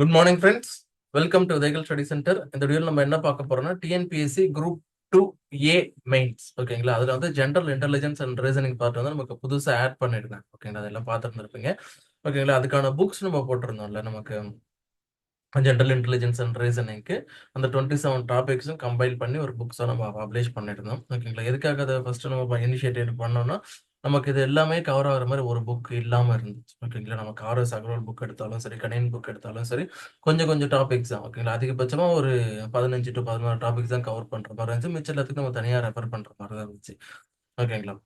Good morning friends welcome to Udhayakal study centre இந்த video நம்ம என்ன பார்க்க போறோம்னா TNPSC group two A mains ஓகேங்களா அதுல வந்து general intelligence and reasoning part வந்து நமக்கு புதுசாக ஆட் பண்ணிருக்கேன் ஓகேங்களா அதெல்லாம் பார்த்துருந்துருப்பீங்க. ஓகேங்களா அதுக்கான புக்ஸ் நம்ம போட்டிருந்தோம்ல நமக்கு ஜென்ரல் இன்டெலிஜென்ஸ் அண்ட் ரீசனிங்க்கு அந்த டுவெண்ட்டி செவன் டாபிக்ஸும் கம்பைல் பண்ணி ஒரு புக்ஸாக நம்ம பப்ளிஷ் பண்ணியிருந்தோம் ஓகேங்களா எதுக்காக அதை ஃபர்ஸ்ட் நம்ம இனிஷியேட்டிவ் பண்ணோம்னா நமக்கு இது எல்லாமே கவர் ஆகிற மாதிரி ஒரு புக் இல்லாமல் இருந்துச்சு. ஓகேங்களா நம்ம காரஸ் அகர்வால் புக் எடுத்தாலும் சரி கணின் புக் எடுத்தாலும் சரி கொஞ்சம் கொஞ்சம் டாபிக்ஸ் தான். ஓகேங்களா அதிகபட்சமாக ஒரு பதினஞ்சு டு பதினாறு டாபிக்ஸ் தான் கவர் பண்ணுற மாதிரி இருந்துச்சு. மிச்சம் எல்லாத்துக்கும் நம்ம தனியாக ரெஃபர் பண்ணுற மாதிரி தான் இருந்துச்சு. ஓகேங்களா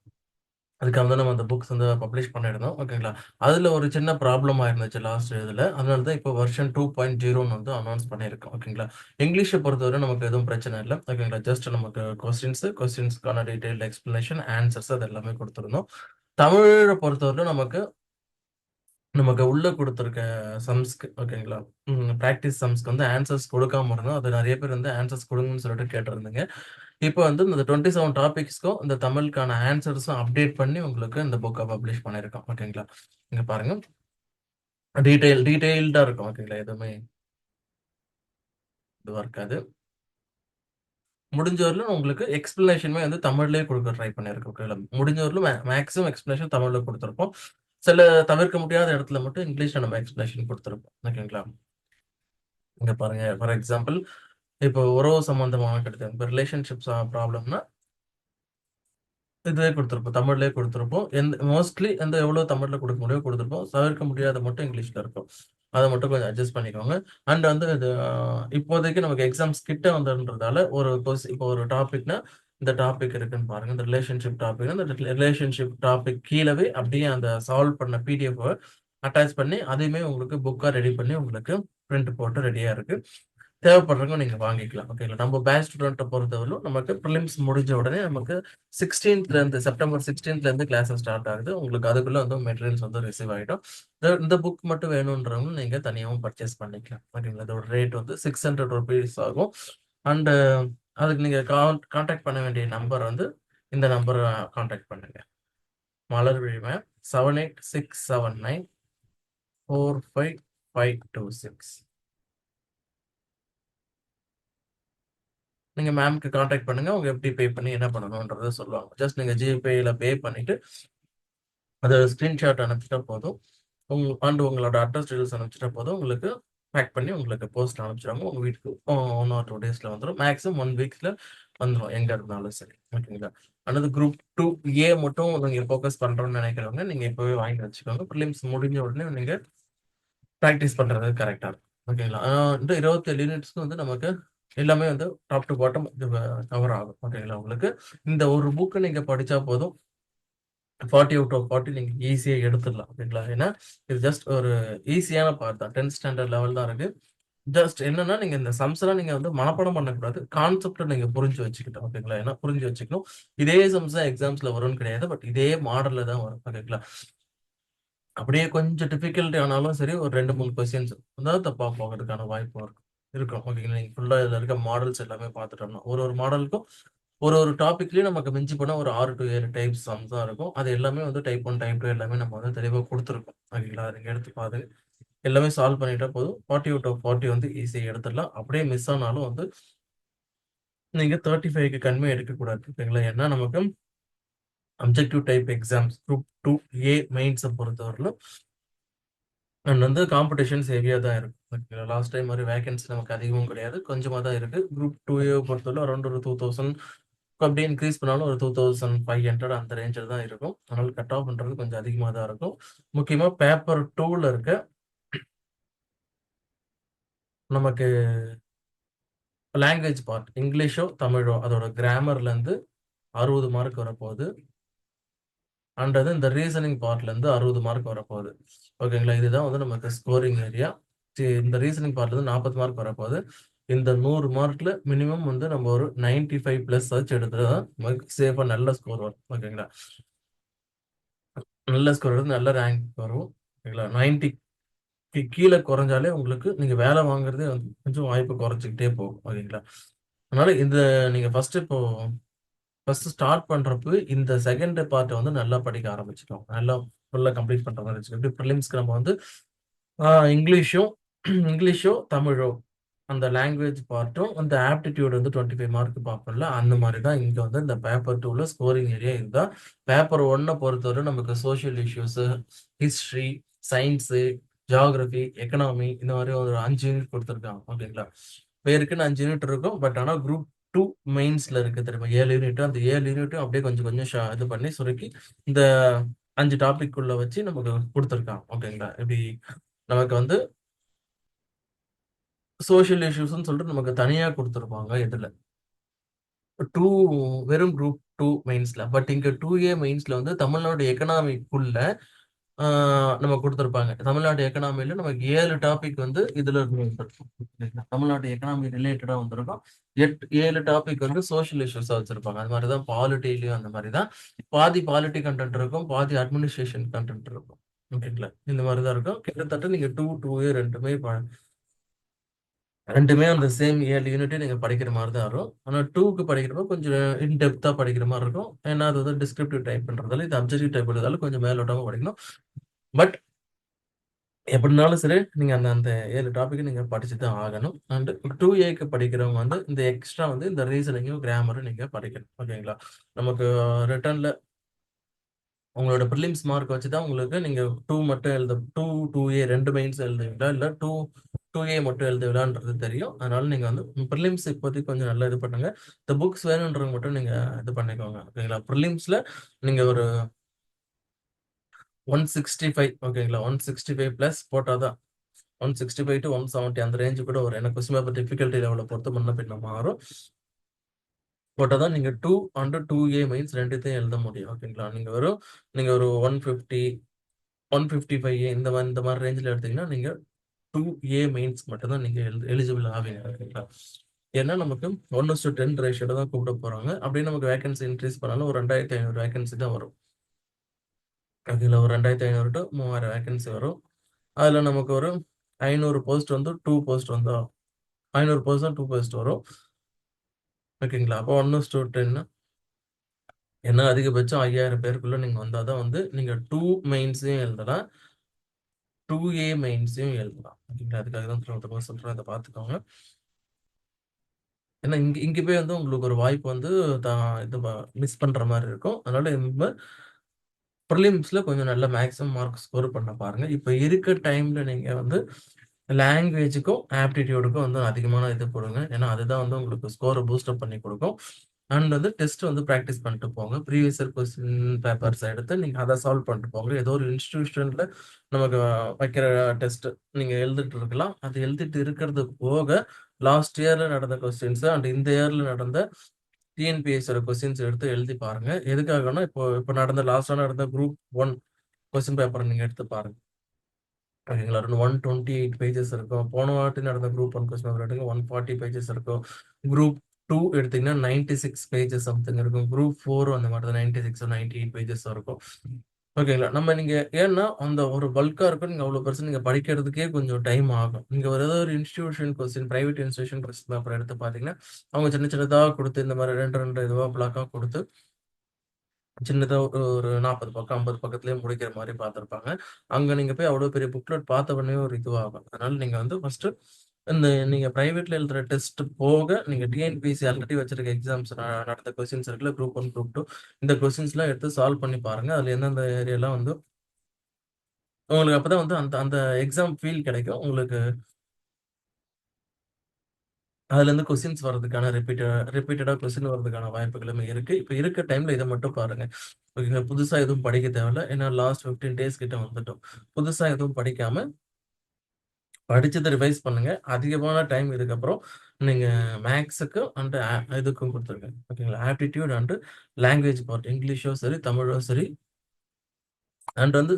அதுக்காக தான் நம்ம அந்த புக்ஸ் வந்து பப்ளிஷ் பண்ணியிருந்தோம். ஓகேங்களா அதில் ஒரு சின்ன ப்ராப்ளமாக இருந்துச்சு லாஸ்ட் இதில். அதனால தான் இப்போ வெர்ஷன் டூ பாயிண்ட் ஜீரோன்னு வந்து அனௌன்ஸ் பண்ணியிருக்கோம். ஓகேங்களா இங்கிலீஷை பொறுத்தவரை நமக்கு எதுவும் பிரச்சனை இல்லை. ஓகேங்களா ஜஸ்ட் நமக்கு கொஸ்டின்ஸு கொஸ்டின்ஸ்க்கான டீட்டெயில் எக்ஸ்பிளனேஷன் ஆன்சர்ஸ் அது எல்லாமே கொடுத்துருந்தோம். தமிழை பொறுத்தவரை நமக்கு நமக்கு உள்ள கொடுத்துருக்க சம்ஸ்க்கு ஓகேங்களா ப்ராக்டிஸ் சம்ஸ்க்கு வந்து ஆன்சர்ஸ் கொடுக்காம இருந்தோம். அது நிறைய பேர் வந்து ஆன்சர்ஸ் கொடுங்கன்னு சொல்லிட்டு கேட்டிருந்தீங்க. இப்போ வந்து இந்த டுவெண்ட்டி செவன் டாபிக்ஸ்க்கும் இந்த தமிழுக்கான ஆன்சர்ஸும் அப்டேட் பண்ணி உங்களுக்கு இந்த புக்கை பப்ளிஷ் பண்ணியிருக்கோம் ஓகேங்களா இங்கே பாருங்க. டீடைல் டீடைல்டாக இருக்கும். ஓகேங்களா எதுவுமே இதுவா இருக்காது. முடிஞ்ச வரலும் உங்களுக்கு எக்ஸ்பிளனேஷனுமே வந்து தமிழ்லேயே கொடுக்க ட்ரை பண்ணியிருக்கோம் ஓகேங்களா முடிஞ்ச வரலும் மேக்ஸிமம் எக்ஸ்பிளனேஷன் தமிழ்ல கொடுத்துருப்போம். சில தவிர்க்க முடியாத இடத்துல மட்டும் இங்கிலீஷில் நம்ம எக்ஸ்பிளனேஷன் கொடுத்துருப்போம். ஓகேங்களா இங்கே பாருங்க. ஃபார் எக்ஸாம்பிள் இப்போ உறவு சம்பந்தமான கிடையாது இப்போ ரிலேஷன்ஷிப்ஸ் ப்ராப்ளம்னா இதுவே கொடுத்துருப்போம் தமிழ்லேயே கொடுத்துருப்போம். எந்த மோஸ்ட்லி எந்த எவ்வளோ தமிழில் கொடுக்க முடியும் கொடுத்துருப்போம். தவிர்க்க முடியாத மட்டும் இங்கிலீஷில் இருக்கும். அதை மட்டும் கொஞ்சம் அட்ஜஸ்ட் பண்ணிக்கோங்க. அண்ட் வந்து இது இப்போதைக்கு நமக்கு எக்ஸாம்ஸ் கிட்ட வந்துன்றதால ஒரு கொஸ் இப்போ ஒரு டாபிக்னா இந்த டாபிக் இருக்குன்னு பாருங்க. இந்த ரிலேஷன்ஷிப் டாபிக் இந்த ரிலேஷன்ஷிப் டாபிக் கீழவே அப்படியே அந்த சால்வ் பண்ண பிடிஎஃப் அட்டாச் பண்ணி அதையுமே உங்களுக்கு புக்காக ரெடி பண்ணி உங்களுக்கு பிரிண்ட் போட்டு ரெடியாக இருக்கு. தேவைப்படுறவங்க நீங்கள் வாங்கிக்கலாம். ஓகேங்களா நம்ம பேட்ச் ஸ்டூடெண்ட்டை பொறுத்தவரையிலும் நமக்கு ப்ரிலிம்ஸ் முடிஞ்ச உடனே நமக்கு சிக்ஸ்டீன்த்லேருந்து செப்டம்பர் சிக்ஸ்டீன்த்லேருந்து கிளாஸஸ் ஸ்டார்ட் ஆகுது. உங்களுக்கு அதுக்குள்ளே வந்து மெட்டீரியல்ஸ் வந்து ரிசீவ் ஆகிடும் இந்த புக் மட்டும் வேணுன்றவங்க நீங்கள் தனியாகவும் பர்ச்சேஸ் பண்ணிக்கலாம். ஓகேங்களா இதோட ரேட் வந்து சிக்ஸ் ஹண்ட்ரட் ருபீஸ் ஆகும். அண்டு அதுக்கு நீங்க கான்டாக்ட் பண்ண வேண்டிய நம்பர் வந்து இந்த நம்பரை கான்டாக்ட் பண்ணுங்க. Malar ma'am seven eight six seven nine four five five two six நீங்க மேம்க்கு காண்டாக்ட் பண்ணுங்க. அவங்க எப்படி பே பண்ணி என்ன பண்ணணும்ன்றத சொல்லுவாங்க. ஜஸ்ட் நீங்க ஜிபேல பே பண்ணிட்டு அதை ஸ்கிரீன்ஷாட் அனுப்பிச்சிட்டா போதும். உங்க அண்ட் உங்களோட அட்ரஸ் டீடைல்ஸ் அனுப்பிச்சிட்டா போதும். உங்களுக்கு பேக் பண்ணி உங்களுக்கு போஸ்ட் அனுப்பிச்சிடுவாங்க. உங்க வீட்டுக்கு ஒன் ஆர் டூ டேஸ்ல வந்துடும் மேக்ஸிமம் ஒன் வீக்ஸ்ல வந்துடும் எங்க இருந்தாலும் சரி. ஓகேங்களா? அனது குரூப் டூ ஏ மட்டும் நீங்க ஃபோக்கஸ் பண்றோம்னு நினைக்கிறவங்க நீங்க இப்பவே வாங்கி வச்சுக்கோங்க. ப்ரிலிம்ஸ் முடிஞ்ச உடனே நீங்க ப்ராக்டிஸ் பண்றது கரெக்டா இருக்கும். ஓகேங்களா? இந்த இருபத்தேழு யூனிட்ஸ்க்கு வந்து நமக்கு எல்லாமே வந்து டாப் டு பாட்டம் கவர் ஆகும். ஓகேங்களா உங்களுக்கு? இந்த ஒரு புக்கு நீங்கள் படித்தா போதும். ஃபார்ட்டி அவுட் ஆஃப் ஃபார்ட்டி நீங்கள் ஈஸியாக எடுத்துடலாம். ஓகேங்களா ஏன்னா இது ஜஸ்ட் ஒரு ஈஸியான பார்ட் தான். டென்த் ஸ்டாண்டர்ட் லெவல் தான் இருக்குது ஜஸ்ட் என்னன்னா நீங்க இந்த சம்ஸ்லாம் நீங்க வந்து மனப்படம் பண்ணக்கூடாது. கான்செப்ட் நீங்க புரிஞ்சு வச்சுக்கிட்டோம் ஓகேங்களா ஏன்னா புரிஞ்சு வச்சுக்கணும். இதே சம்ஸ் தான் எக்ஸாம்ஸ்ல வரும்னு கிடையாது. பட் இதே மாடல்ல தான் வரும். ஓகேங்களா அப்படியே கொஞ்சம் டிஃபிகல்ட்டி ஆனாலும் சரி ஒரு ரெண்டு மூணு கொஸ்டின்ஸ் தான் தப்பா போகிறதுக்கான வாய்ப்பு இருக்கும் இருக்கும். ஓகேங்களா நீங்கள் ஃபுல்லாக இதில் இருக்க மாடல்ஸ் எல்லாமே பார்த்துட்டோம்னா ஒரு ஒரு மாடலுக்கும் ஒரு ஒரு டாபிக்லேயும் நமக்கு மிஞ்சி போனால் ஒரு ஆறு டு ஏழு டைப் சம்ஸ் தான் இருக்கும். அது எல்லாமே வந்து டைப் ஒன் டைப் டூ எல்லாமே நம்ம வந்து தெளிவாக கொடுத்துருக்கோம். ஓகேங்களா அதை எடுத்து பார்த்து எல்லாமே சால்வ் பண்ணிட்டா போதும். ஃபார்ட்டி அவுட் ஆஃப் ஃபார்ட்டி வந்து ஈஸியாக எடுத்துடலாம். அப்படியே மிஸ் ஆனாலும் வந்து நீங்கள் தேர்ட்டி ஃபைவ்க்கு கன்வே எடுக்கக்கூடாது. ஓகேங்களா ஏன்னா நமக்கு objective type exams group two A மெயின்ஸை பொறுத்தவரையிலும் அண்ட் வந்து காம்படிஷன்ஸ் ஹெவியாக தான் இருக்கும் லாஸ்ட் டைம் மாதிரி வேகன்சி நமக்கு அதிகமும் கிடையாது. கொஞ்சமாக தான் இருக்குது குரூப் டூ பொறுத்தவரை அரௌண்ட் ஒரு டூ தௌசண்ட் அப்படியே இன்க்ரீஸ் பண்ணாலும் ஒரு டூ தௌசண்ட் ஃபைவ் ஹண்ட்ரட் அந்த ரேஞ்சில் தான் இருக்கும். அதனால் கட் ஆஃப் பண்ணுறது கொஞ்சம் அதிகமாக தான் இருக்கும். முக்கியமாக பேப்பர் டூவில் இருக்க நமக்கு லாங்குவேஜ் பார்ட் இங்கிலீஷோ தமிழோ அதோட கிராமர்லேருந்து அறுபது மார்க் வரப்போகுது. அண்ட் அது இந்த ரீசனிங் பார்ட்லேருந்து அறுபது மார்க் வரப்போகுது. ஓகேங்களா? இதுதான் வந்து நமக்கு ஸ்கோரிங் ஏரியா இந்த ரீசனிங் பார்ட்ல வந்து நாற்பது மார்க் வரப்போகுது. இந்த நூறு மார்க்ல மினிமம் வந்து நம்ம ஒரு நைன்டி ஃபைவ் பிளஸ் வச்சு எடுத்துட்டு தான் நமக்கு சேஃபா நல்ல ஸ்கோர் வரும். ஓகேங்களா? நல்ல ஸ்கோர் எடுத்து நல்ல ரேங்க் வரும். ஓகேங்களா? நைன்டி கீழே குறைஞ்சாலே உங்களுக்கு நீங்க வேலை வாங்குறதே வந்து கொஞ்சம் வாய்ப்பு குறைச்சிக்கிட்டே போகும். ஓகேங்களா? அதனால இந்த நீங்க ஃபர்ஸ்ட் இப்போ ஃபர்ஸ்ட் ஸ்டார்ட் பண்றப்ப இந்த செகண்ட் பார்ட்டை வந்து நல்லா படிக்க ஆரம்பிச்சிட்டோம் நல்லா ஃபுல்லாக கம்ப்ளீட் பண்ணுற மாதிரி இருந்துச்சு எப்படி ப்ரிலிம்ஸ்க்கு நம்ம வந்து இங்கிலீஷும் இங்கிலீஷோ, தமிழோ அந்த லாங்குவேஜ் பார்ட்டும், அந்த ஆப்டிடியூட் வந்து 25 மார்க் பார்ப்போம்ல, அந்த மாதிரி தான் இங்கே வந்து இந்த பேப்பர் டூவில் ஸ்கோரிங் ஏரியா இதுதான். பேப்பர் ஒன்னை பொறுத்தவரை நமக்கு social issues, history, science, geography economy இந்த மாதிரி ஒரு அஞ்சு யூனிட் கொடுத்துருக்காங்க ஓகேங்களா? பேருக்குன்னு அஞ்சு யூனிட் இருக்கும். பட் ஆனால் குரூப் டூ மெயின்ஸ்ல இருக்கு தெரியுமா? 7 யூனிட் அந்த ஏழு யூனிட்டும் அப்படியே கொஞ்சம் கொஞ்சம் இது பண்ணி சுருக்கி, இந்த அஞ்சு டாபிக் உள்ள வச்சு நமக்கு கொடுத்துருக்கான் ஓகேங்களா? இப்படி நமக்கு வந்து சோசியல் இஷ்யூஸ்ன்னு சொல்லிட்டு நமக்கு தனியா குடுத்துருப்பாங்க இதுல. டூ வெறும் குரூப் டூ மெயின்ஸ்ல. பட் இங்கே டூ ஏ மெயின்ஸ்ல வந்து தமிழ்நாடு எக்கனாமிக்குள்ள நம்ம கொடுத்துருப்பாங்க தமிழ்நாடு எக்கனாமியில நமக்கு ஏழு டாபிக் வந்து இதுல இருந்து வந்திருக்கும். தமிழ்நாட்டு தமிழ்நாடு எக்கனாமி ரிலேட்டடா வந்திருக்கும். எட் 7 டாபிக் வந்து சோசியல் இஷ்யூஸா வச்சிருப்பாங்க. அது மாதிரிதான் தான் பாலிட்டிலயும் அந்த மாதிரிதான் தான். பாதி பாலிட்டி கன்டென்ட் இருக்கும். பாதி அட்மினிஸ்ட்ரேஷன் கன்டென்ட் இருக்கும். ஓகேங்களா? இந்த மாதிரிதான் தான் இருக்கும். கிட்டத்தட்ட நீங்க 2, 2ஏ 2மே ரெண்டுமே அந்த சேம் ஏழு யூனிட்டே நீங்கள் படிக்கிற மாதிரி தான் இருக்கும் ஆனால் டூக்கு படிக்கிறப்போ கொஞ்சம் இன்டெப்த்தாக படிக்கிற மாதிரி இருக்கும். ஏன்னா அது வந்து டிஸ்கிரிப்டிவ் பண்ணுறதால இது அப்ஜெக்டிவ் டைப்ன்றதால கொஞ்சம் மேலோட்டமாக படிக்கணும். பட் எப்படினாலும் சரி, நீங்கள் அந்த அந்த ஏழு டாப்பிக்கை நீங்கள் படிச்சு தான் ஆகணும். அண்ட் 2ஏக்கு படிக்கிறவங்க வந்து இந்த எக்ஸ்ட்ரா வந்து இந்த ரீசனிங்கும், கிராமரும் நீங்கள் படிக்கணும். ஓகேங்களா? நமக்கு ரிட்டர்னில் உங்களோட ப்ரிலிம்ஸ் மார்க் வச்சு தான் உங்களுக்கு நீங்கள் டூ மட்டும் எழுத 2, 2ஏ 2 மெயின்ஸ் எழுதுவீங்களா? டூ டூ ஏ மட்டும் எழுதுவீங்களான்றது தெரியும். அதனால நீங்கள் வந்து ப்ரிலிம்ஸ் இப்போதைக்கு கொஞ்சம் நல்லா இது பண்ணுங்க. இந்த புக்ஸ் வேணுன்றவங்க மட்டும் நீங்கள் இது பண்ணிக்கோங்க. ஓகேங்களா? ப்ரிலிம்ஸில் நீங்கள் ஒரு 165 ஓகேங்களா? ஒன் சிக்ஸ்டி ஃபைவ் ப்ளஸ் போட்டால் தான் one sixty five to one seventy அந்த ரேஞ்ச் கூட ஒரு எனக்கு கொஸ்டின் பேப்பர் டிஃபிகல்ட்டி லெவல பொறுத்து முன்ன பின்ன மாறும். போட்டால் தான் நீங்க 2 அண்ட் 2ஏ மெயின்ஸ் ரெண்டுத்தையும் எழுத முடியும். ஓகேங்களா? நீங்கள் ஒரு நீங்கள் ஒரு 150, 155ஏ இந்த மாதிரி இந்த மாதிரி ரேஞ்சில் எடுத்தீங்கன்னா, டூ ஏ மெயின்ஸ் மட்டும்தான் நீங்கள் எல் எலிஜிபிள் ஆவீங்க. ஓகேங்களா? ஏன்னா நமக்கு ஒன் டு டென் ரேஷியோட தான் கூப்பிட போறாங்க. அப்படியே நமக்கு வேகன்சி இன்க்ரீஸ் பண்ணாலும் ஒரு ரெண்டாயிரத்தி ஐநூறு வேகன்சி தான் வரும். ஓகேங்களா? ஒரு ரெண்டாயிரத்தி ஐநூறு டு மூவாயிரம் வேகன்சி வரும். அதில் நமக்கு ஒரு ஐநூறு போஸ்ட் வந்து டூ போஸ்ட் வந்தா 500 போஸ்ட் தான் டூ போஸ்ட் வரும். ஓகேங்களா? அப்போ 1:10 ஏன்னா அதிகபட்சம் ஐயாயிரம் பேருக்குள்ளே நீங்கள் வந்தால் தான் வந்து நீங்கள் டூ மெயின்ஸையும் எழுதலாம். டூ ஏ மெயின்ஸையும் எழுதலாம். ஓகேங்களா? அதுக்காக தான் திரும்ப சொல்கிறேன் அதை பார்த்துக்கோங்க. ஏன்னா இங்கே இங்கே போய் வந்து உங்களுக்கு ஒரு வாய்ப்பு வந்து தான் இது மிஸ் பண்ணுற மாதிரி இருக்கும். அதனால இந்த ப்ரிலிம்ஸில் கொஞ்சம் நல்ல மேக்ஸிமம் மார்க் ஸ்கோர் பண்ண பாருங்கள் இப்போ இருக்க டைமில் நீங்கள் வந்து லாங்குவேஜுக்கும், ஆப்டிடியூடுக்கும் வந்து அதிகமான இது கொடுங்க ஏன்னா அதுதான் வந்து உங்களுக்கு ஸ்கோரை பூஸ்ட் அப் பண்ணி கொடுக்கும் அண்ட் வந்து டெஸ்ட் வந்து ப்ராக்டிஸ் பண்ணிட்டு போங்க. ப்ரீவியஸ் இயர் கொஸ்டின் பேப்பர்ஸ் எடுத்து நீங்கள் அதை சால்வ் பண்ணிட்டு போங்க. ஏதோ ஒரு இன்ஸ்டியூஷனில் நமக்கு வைக்கிற டெஸ்ட் நீங்கள் எழுதிட்டு இருக்கலாம். அது எழுதிட்டு இருக்கிறது போக, லாஸ்ட் இயரில் நடந்த கொஸ்டின்ஸ் அண்ட் இந்த இயரில் நடந்த டிஎன்பிஎஸ்சியோட கொஸ்டின்ஸ் எடுத்து எழுதி பாருங்க. எதுக்காகனா இப்போ இப்போ நடந்த லாஸ்டாக நடந்த குரூப் ஒன் கொஸ்டின் பேப்பரை நீங்கள் எடுத்து பாருங்க. ஓகேங்களா? 128 பேஜஸ் இருக்கும். போன வாட்டி நடந்த குரூப் ஒன் கொஸ்டின் பேப்பர் எடுங்க 140 பேஜஸ் இருக்கும். குரூப் டூ எடுத்தீங்கன்னா 96 பேஜஸ் சம்திங் இருக்கும். குரூப் ஃபோர் அந்த மாதிரி தான் 96 98 பேஜஸ் இருக்கும். ஓகேங்களா? நம்ம நீங்க ஏன்னா அந்த ஒரு பல்க்கா இருக்கும். நீங்க அவ்வளோ பெருசு நீங்க படிக்கிறதுக்கே கொஞ்சம் டைம் ஆகும். நீங்க ஒரு ஏதாவது ஒரு institution question private institution question paper எடுத்து பார்த்தீங்கன்னா, அவங்க சின்ன சின்னதாக கொடுத்து இந்த மாதிரி ரெண்டு ரெண்டு இதுவா பிளாக்கா கொடுத்து சின்னதா ஒரு ஒரு 40 பக்கம், 50 பக்கத்திலேயே முடிக்கிற மாதிரி பார்த்துருப்பாங்க அங்க நீங்க போய் அவ்வளோ பெரிய புக்லெட் பார்த்த உடனே ஒரு இதுவாகும். அதனால நீங்க வந்து ஃபஸ்ட்டு இந்த நீங்க பிரைவேட்ல எழுதுற டெஸ்ட் போக, நீங்க டிஎன்பிஎஸ்சி ஆல்ரெடி வச்சிருக்க எக்ஸாம்ஸ் நடந்த கொஸ்டின்ஸ் இருக்குல்ல, குரூப் ஒன் குரூப் டூ இந்த கொஸ்டின்ஸ்லாம் எடுத்து சால்வ் பண்ணி பாருங்க. அதுல எந்தெந்த ஏரியாலாம் வந்து உங்களுக்கு அப்பதான் வந்து அந்த அந்த எக்ஸாம் ஃபீல் கிடைக்கும். உங்களுக்கு அதுலேருந்து கொஸ்டின்ஸ் வர்றதுக்கான ரிப்பீட்ட ரிப்பீட்டடா கொஸ்டின் வரதுக்கான வாய்ப்புகளுமே இருக்கு. இப்ப இருக்க டைம்ல இதை மட்டும் பாருங்க. ஓகேங்களா? புதுசா எதுவும் படிக்க தேவையில்ல. ஏன்னா லாஸ்ட் 15 டேஸ் கிட்ட வந்துட்டோம். புதுசா எதுவும் படிக்காம படித்ததை ரிவைஸ் பண்ணுங்க. அதிகமான டைம் இதுக்கப்புறம் நீங்க மேக்ஸுக்கும் அண்டு இதுக்கும் கொடுத்துருக்கேன் ஓகேங்களா? ஆப்டிடியூட் அண்டு லாங்குவேஜ் பார்ட் இங்கிலீஷோ சரி, தமிழோ சரி அண்ட் வந்து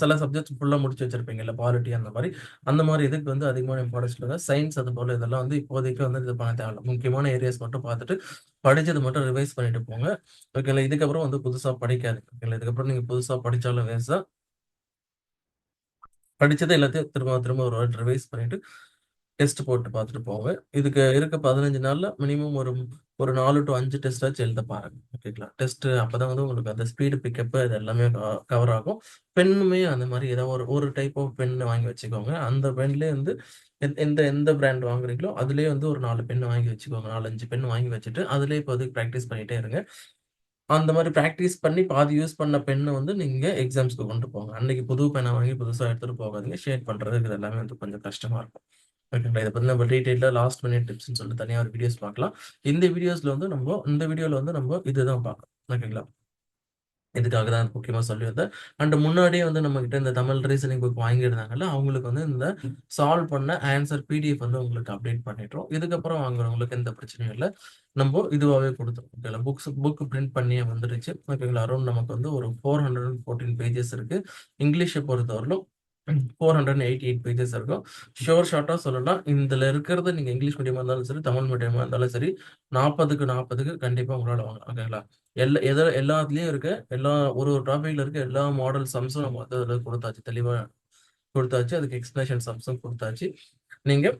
சில சப்ஜெக்ட்ஸ் ஃபுல்லாக முடிச்சு வச்சிருப்பீங்கல்ல, பாலிட்டி அந்த மாதிரி அந்த மாதிரி இதுக்கு வந்து அதிகமான இம்பார்ட்டன்ஸ் குடுங்க. சயின்ஸ் அதுபோல இதெல்லாம் வந்து இப்போதைக்கு வந்து இது பண்ண தேவையில்ல. முக்கியமான ஏரியாஸ் மட்டும் பார்த்துட்டு, படித்தது மட்டும் ரிவைஸ் பண்ணிட்டு போங்க. ஓகேங்களா? இதுக்கப்புறம் வந்து புதுசாக படிக்காது ஓகேங்களா? இதுக்கப்புறம் நீங்கள் புதுசாக படித்தாலும் வேஸ்ட் தான். படித்ததை எல்லாத்தையும் திரும்ப திரும்ப ஒரு வாட்டி ரிவைஸ் பண்ணிட்டு, டெஸ்ட் போட்டு பார்த்துட்டு போங்க. இதுக்கு இருக்க பதினஞ்சு நாளில் மினிமம் ஒரு ஒரு நாலு டு அஞ்சு டெஸ்ட்டாச்சும் எழுத பாருங்க. ஓகேங்களா? டெஸ்ட் அப்பதான் வந்து உங்களுக்கு அந்த ஸ்பீடு பிக்கப் இது எல்லாமே கவர் ஆகும். பென்னுமே அந்த மாதிரி ஏதாவது ஒரு ஒரு டைப் ஆஃப் பென் வாங்கி வச்சுக்கோங்க. அந்த பெண்லேயே வந்து எந்த எந்த பிராண்ட் வாங்குறீங்களோ, அதுலேயே வந்து ஒரு நாலு பென் வாங்கி வச்சுக்கோங்க. 4, 5 பென் வாங்கி வச்சுட்டு, அதுலேயே இப்போதைக்கு ப்ராக்டிஸ் பண்ணிட்டே இருங்க. அந்த மாதிரி ப்ராக்டிஸ் பண்ணி பாதி யூஸ் பண்ண பெண்ணை வந்து நீங்க எக்ஸாம்ஸ்க்கு கொண்டு போங்க. அன்னைக்கு புது பெண்ணை வாங்கி புதுசா எடுத்துட்டு போகாதீங்க. ஷேட் பண்ணுறது இது எல்லாமே வந்து கொஞ்சம் கஷ்டமா இருக்கும். ஓகேங்களா? இதை பத்தி நம்ம டீட்டெயிலாக லாஸ்ட் மினிட் டிப்ஸ்ன்னு சொல்லிட்டு தனியாக ஒரு வீடியோஸ் பார்க்கலாம். இந்த வீடியோஸ்ல வந்து நம்ம இந்த வீடியோல வந்து நம்ம இதுதான் பார்க்கலாம் ஓகேங்களா? இதுக்காக தான் முக்கியமா சொல்லி வந்தேன். அண்ட் முன்னாடியே வந்து நம்மகிட்ட இந்த தமிழ் ரீசனிங் புக் வாங்கியிருந்தாங்கல்ல, அவங்களுக்கு வந்து இந்த சால்வ் பண்ண ஆன்ஸர் பிடிஎஃப் வந்து உங்களுக்கு அப்டேட் பண்ணிட்டோம். இதுக்கப்புறம் வாங்குறவங்களுக்கு எந்த பிரச்சனையும் இல்ல. நம்ப இதுவாவே குடுத்துருவோம். ஓகேங்களா? புக்ஸ் புக் பிரிண்ட் பண்ணியே வந்துருச்சு. ஓகேங்களா? அரவுண்ட் நமக்கு வந்து ஒரு 414 பேஜஸ் இருக்கு. இங்கிலீஷ பொறுத்தவரையிலும் 488 பேஜஸ் இருக்கும். ஷோர் ஷார்ட்டாக சொல்லலாம். இதில் இருக்கிறது நீங்கள் இங்கிலீஷ் மீடியமாக இருந்தாலும் சரி, தமிழ் மீடியமாக இருந்தாலும் சரி, நாற்பதுக்கு நாற்பதுக்கு கண்டிப்பாக உங்களால் வாங்கலாம். ஓகேங்களா? எல்ல எத எல்லாத்துலேயும் இருக்க எல்லா ஒரு ஒரு டாப்பிக்கில் இருக்க எல்லா மாடல் சம்ஸும் நம்ம வந்து அதில் கொடுத்தாச்சு தெளிவாக கொடுத்தாச்சு அதுக்கு எக்ஸ்பிளேஷன் சம்ஸும் கொடுத்தாச்சு நீங்கள்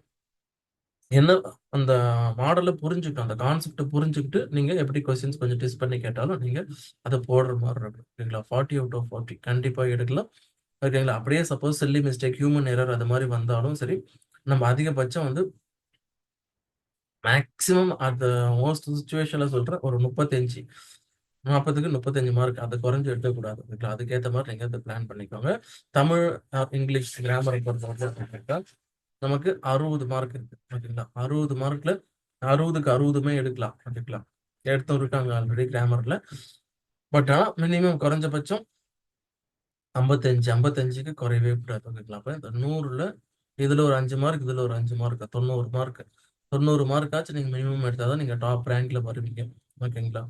என்ன அந்த மாடலை புரிஞ்சுக்கணும். அந்த கான்செப்டை புரிஞ்சுக்கிட்டு நீங்கள் எப்படி கொஸ்டின்ஸ் கொஞ்சம் டெஸ்ட் பண்ணி கேட்டாலும், நீங்கள் அதை போடுற மாதிரி இருக்கும். ஓகேங்களா? 40 அவுட் ஆஃப் ஃபார்ட்டி கண்டிப்பாக எடுக்கலாம். ஓகேங்களா? அப்படியே suppose silly mistake, human error அது மாதிரி வந்தாலும் சரி, நம்ம அதிகபட்சம் வந்து மேக்ஸிமம் அந்த மோஸ்ட் சுச்சுவேஷனில் சொல்கிற ஒரு 35 40க்கு 35 மார்க். அதை குறைஞ்சி எடுக்கக்கூடாது. ஓகேங்களா? அதுக்கேற்ற மாதிரி நீங்கள் அதை பிளான் பண்ணிக்கோங்க. தமிழ், இங்கிலீஷ் கிராமரை பொறுத்தவரைக்கும் நமக்கு 60 மார்க் இருக்கு. ஓகேங்களா? 60 மார்க்ல 60க்கு 60மே எடுக்கலாம். ஓகேங்களா? எடுத்தவருக்காங்க ஆல்ரெடி கிராமர்ல. பட் ஆனால் மினிமம் குறைஞ்சபட்சம் 55 55க்கு குறையவே கூடாது. ஓகேங்களா? அப்போ இந்த 100ல இதுல ஒரு அஞ்சு மார்க், இதுல ஒரு அஞ்சு மார்க் 90 மார்க். 90 மார்க்காச்சும் நீங்க மினிமம் எடுத்தா தான் நீங்க டாப் ரேங்க்ல வருவீங்க. ஓகேங்களா?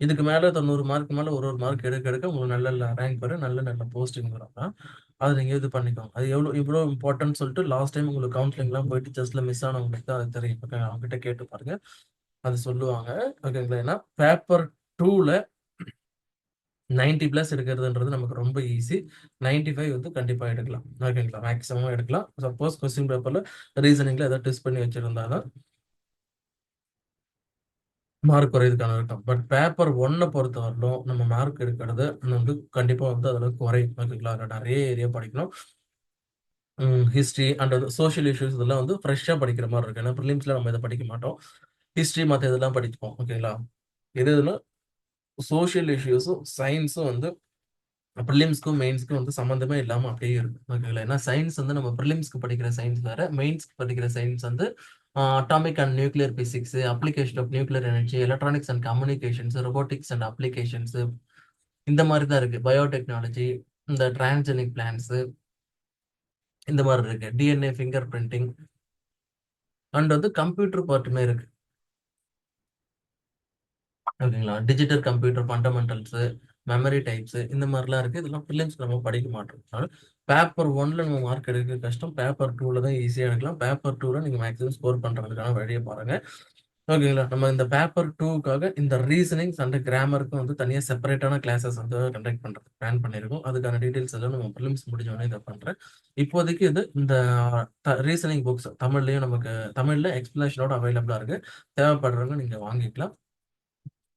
இதுக்கு மேல 90 மார்க் மேல ஒரு ஒரு மார்க் எடுக்க எடுக்க உங்களுக்கு நல்ல நல்ல ரேங்க் வரும். நல்ல நல்ல போஸ்டிங் வரும். அதை நீங்கள் நீங்க இது பண்ணிக்கோங்க. அது எவ்வளோ இவ்வளோ இம்பார்ட்டன்ட்ன்னு சொல்லிட்டு லாஸ்ட் டைம் உங்களுக்கு கவுன்சிலிங்லாம் போயிட்டு செஸ்ல மிஸ் ஆனவங்களுக்கு தான் அது தெரியும். ஓகே அவங்ககிட்ட கேட்டு பாருங்க. அது சொல்லுவாங்க. ஓகேங்களா? ஏன்னா பேப்பர் டூவில் நைன்டி ப்ளஸ் எடுக்கிறதுன்றது நமக்கு ரொம்ப ஈஸி. 95 வந்து கண்டிப்பாக எடுக்கலாம். ஓகேங்களா? மேக்ஸிமம் எடுக்கலாம். சப்போஸ் கொஸ்டின் பேப்பரில் ரீசனிங்கில் ஏதாவது டெஸ்ட் பண்ணி வச்சிருந்தா தான் மார்க் குறையதுக்கான இருக்கும். பட் பேப்பர் ஒன்னை பொறுத்தவரையிலும் நம்ம மார்க் எடுக்கிறது வந்து கண்டிப்பாக வந்து அதில் குறையும். ஓகேங்களா? அதில் நிறைய ஏரியா படிக்கணும். ஹிஸ்ட்ரி அண்ட் வந்து சோஷியல் இஷ்யூஸ் இதெல்லாம் வந்து ஃப்ரெஷ்ஷாக படிக்கிற மாதிரி இருக்கு. ஏன்னா ப்ரிலிம்ஸில் நம்ம இதை படிக்க மாட்டோம். ஹிஸ்ட்ரி மற்ற இதெல்லாம் படிப்போம். ஓகேங்களா? எது எதுனா சோஷியல் இஷ்யூஸும், சயின்ஸும் வந்து ப்ரிலிம்ஸ்க்கும் மெயின்ஸ்க்கும் வந்து சம்மந்தமே இல்லாமல் அப்படியே இருக்கும். ஓகேங்களா? ஏன்னா சயின்ஸ் வந்து நம்ம ப்ரிலிம்ஸ்க்கு படிக்கிற சயின்ஸ் வேற. மெயின்ஸ்க்கு படிக்கிற சயின்ஸ் வந்து atomic and nuclear physics, application of nuclear energy, electronics and communications, robotics and applications இந்த மாதிரி தான் இருக்கு. பயோடெக்னாலஜி, இந்த டிரான்ஜெனிக் பிளான்ட்ஸ் இந்த மாதிரி இருக்கு. டிஎன்ஏ ஃபிங்கர் பிரிண்டிங் அண்ட் வந்து கம்ப்யூட்டர் பார்ட்டுமே இருக்கு. ஓகேங்களா? Digital computer fundamentals memory types இந்த மாதிரிலாம் இருக்குது இதெல்லாம் பிரிலிம்ஸ்க்கு நம்ம படிக்க மாட்டோம். அதனால பேப்பர் ஒன்ல நம்ம மார்க் எடுக்க கஷ்டம். பேப்பர் டூவில் தான் ஈஸியாக எடுக்கலாம். பேப்பர் டூவில் நீங்கள் மேக்ஸிமம் ஸ்கோர் பண்ணுறதுக்கான வழியை பாருங்கள் ஓகேங்களா? நம்ம இந்த பேப்பர் டூக்காக இந்த ரீசனிங்ஸ் அண்ட் கிராமருக்கும் வந்து தனியாக செப்பரேட்டான கிளாஸஸ் வந்து கண்டக்ட் பண்ணுறது பிளான் பண்ணியிருக்கோம். அதுக்கான டீட்டெயில்ஸ் எல்லாம் நம்ம ஃபிலிம்ஸ் முடிஞ்சோடனே இதை பண்ணுறேன் இப்போதைக்கு இது இந்த த ரீசனிங் புக்ஸ் தமிழ்லையும் நமக்கு தமிழில் எக்ஸ்பிளேஷனோட அவைலபிளாக இருக்குது தேவைப்படுறவங்க நீங்கள் வாங்கிக்கலாம்.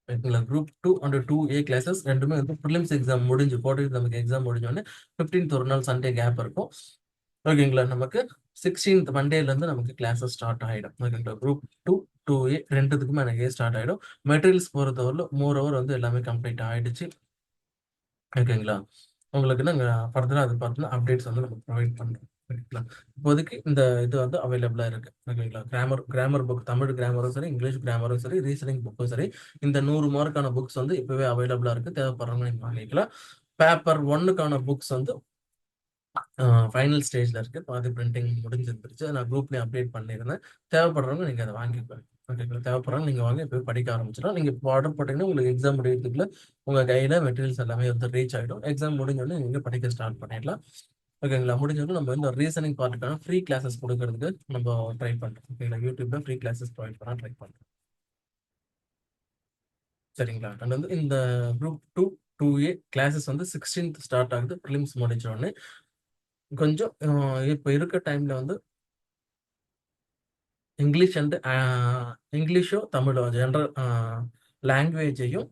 ஓகேங்களா? குரூப் டூ அண்ட் 2ஏ கிளாஸஸ் ரெண்டுமே வந்து ப்ரிலிம்ஸ் எக்ஸாம் முடிஞ்சு போட்டு நமக்கு எக்ஸாம் முடிஞ்சோடனே ஃபிஃப்டீன்த் ஒரு நாள் சண்டே கேப் இருக்கும். ஓகேங்களா? நமக்கு சிக்ஸ்டீன்த் மண்டேலேருந்து நமக்கு கிளாஸஸ் ஸ்டார்ட் ஆகிடும் ஓகேங்களா? குரூப் 2, 2ஏ 2த்துக்குமே எனக்கே ஸ்டார்ட் ஆகிடும் மெட்டீரியல்ஸ் பொறுத்தவரையிலும் மோர் ஓவர் வந்து எல்லாமே கம்ப்ளீட் ஆகிடுச்சு ஓகேங்களா? உங்களுக்கு நாங்கள் ஃபர்தராக அது பார்த்தோன்னா அப்டேட்ஸ் வந்து நம்ம ப்ரொவைட் பண்ணுறோம் ஓகேங்களா? இப்போதைக்கு இந்த இது வந்து அவைலபிளா இருக்கு. ஓகேங்களா? கிராமர் கிராமர் புக் தமிழ் கிராமரும் சரி, இங்கிலீஷ் கிராமரும் சரி, ரீசனிங் புக்கும் சரி, இந்த நூறு மார்க்கான புக்ஸ் வந்து இப்போவே அவைலபிளா இருக்கு. தேவைப்படுறவங்க நீங்க வாங்கிக்கலாம். பேப்பர் ஒன்னுக்கான புக்ஸ் வந்து ஃபைனல் ஸ்டேஜ்ல இருக்கு. பாதி பிரிண்டிங் முடிஞ்சிருந்துருச்சு. நான் குரூப்லயும் அப்டேட் பண்ணியிருந்தேன். தேவைப்படுறவங்க நீங்கள் அதை வாங்கிக்கலாம். ஓகேங்களா? தேவைப்படுறவங்க நீங்க வாங்கி இப்போ படிக்க ஆரம்பிச்சிடலாம். நீங்கள் இப்போ ஆர்டர் போட்டீங்கன்னா உங்களுக்கு எக்ஸாம் முடியறதுக்குள்ள உங்கள் கையில மெட்டீரியல்ஸ் எல்லாமே வந்து ரீச் ஆயிடும். எக்ஸாம் முடிஞ்சோடனே நீங்கள் நீங்க படிக்க ஸ்டார்ட் பண்ணிடலாம். ஓகேங்களா? முடிஞ்சவங்க நம்ம இந்த ரீசனிங் பார்ட்டுக்கான ஃப்ரீ கிளாஸஸ் கொடுக்கறதுக்கு நம்ம ட்ரை பண்ணுறோம் ஓகேங்களா? யூடியூப்ல ஃப்ரீ கிளாஸஸ் ப்ரொவைட் பண்ண ட்ரை பண்ணுறோம் சரிங்களா? அண்ட் வந்து இந்த குரூப் 2, 2ஏ கிளாஸஸ் வந்து 16த் ஸ்டார்ட் ஆகுது. பிரிலிம்ஸ் முடிச்ச உடனே. கொஞ்சம் இப்போ இருக்க டைம்ல வந்து இங்கிலீஷ் அண்ட் இங்கிலீஷோ தமிழோ ஜென்ரல் லாங்குவேஜையும்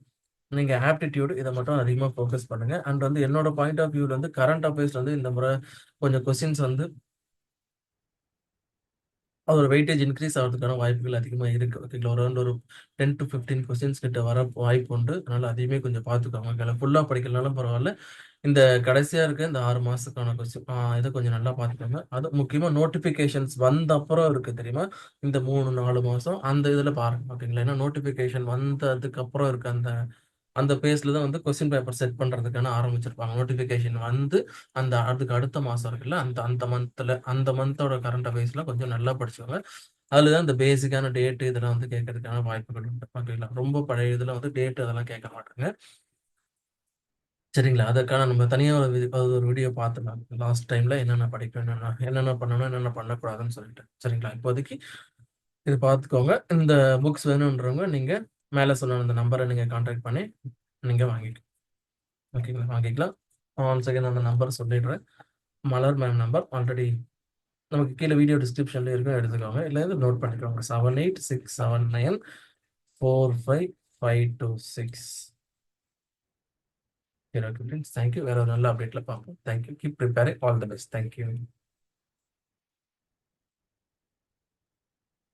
நீங்கள் ஆப்டிடியூட் இதை மட்டும் அதிகமாக ஃபோக்கஸ் பண்ணுங்கள் அண்ட் வந்து என்னோட பாயிண்ட் ஆஃப் வியூவில் வந்து கரண்ட் அஃபேர்ஸ் வந்து இந்த முறை கொஞ்சம் கொஸ்டின்ஸ் வந்து அதோட வெயிட்டேஜ் இன்க்ரீஸ் ஆகிறதுக்கான வாய்ப்புகள் அதிகமாக இருக்குது ஓகேங்களா ஒரு அரௌண்ட் ஒரு டென் டு ஃபிஃப்டீன் கொஸ்டின்ஸ் கிட்ட வர வாய்ப்பு உண்டு. அதனால் அதையுமே கொஞ்சம் பார்த்துக்கோங்க. ஓகேங்களா ஃபுல்லாக படிக்கலனாலும் பரவாயில்ல. இந்த கடைசியாக இருக்க இந்த ஆறு மாதத்துக்கான கொஸ்டின் இதை கொஞ்சம் நல்லா பார்த்துக்கோங்க. அது முக்கியமாக நோட்டிஃபிகேஷன்ஸ் வந்த அப்புறம் இருக்குது தெரியுமா? இந்த மூணு நாலு மாதம் அந்த இதில் பாருங்கள் ஓகேங்களா? ஏன்னா நோட்டிஃபிகேஷன் வந்ததுக்கப்புறம் இருக்க அந்த அந்த பேஸ்ல தான் வந்து கொஸ்டின் பேப்பர் செட் பண்றதுக்கான ஆரம்பிச்சிருப்பாங்க. நோட்டிஃபிகேஷன் வந்து அந்த அதுக்கு அடுத்த மாசம் இருக்குல்ல அந்த அந்த மந்த்ல அந்த மந்தோட கரண்ட் அஃபேர்ஸ்ல கொஞ்சம் நல்லா படிச்சவங்க அதில் தான் இந்த பேசிக்கான டேட்டு இதெல்லாம் வந்து கேட்கறதுக்கான வாய்ப்புகள் உண்டு. ஓகேங்களா ரொம்ப பழைய இதுல வந்து டேட்டு அதெல்லாம் கேட்க மாட்டாங்க. சரிங்களா? அதற்கான நம்ம தனியாக ஒரு அது ஒரு வீடியோ பார்த்துலாம் லாஸ்ட் டைம்ல என்னென்ன படிக்கணும் என்னென்ன என்னென்ன பண்ணணும் என்னென்ன பண்ணக்கூடாதுன்னு சொல்லிட்டு. சரிங்களா? இப்போதைக்கு இது பார்த்துக்கோங்க. இந்த புக்ஸ் வேணுன்றவங்க நீங்கள் மேலே சொன்ன அந்த நம்பரை நீங்கள் காண்டாக்ட் பண்ணி நீங்கள் வாங்கிக்கலாம். ஓகேங்களா வாங்கிக்கலாம். ஒன் செகண்ட் அந்த நம்பர் சொல்லிடுறேன். மலர் மேம் நம்பர் ஆல்ரெடி நமக்கு கீழே வீடியோ டிஸ்கிரிப்ஷன்ல இருக்கும். எடுத்துக்கோங்க. இல்லை நோட் பண்ணிக்கோங்க. Seven eight six seven nine four five five two six okay friends thank you வேற ஒரு நல்ல அப்டேட்ல பார்ப்போம். Thank you keep preparing all the best thank you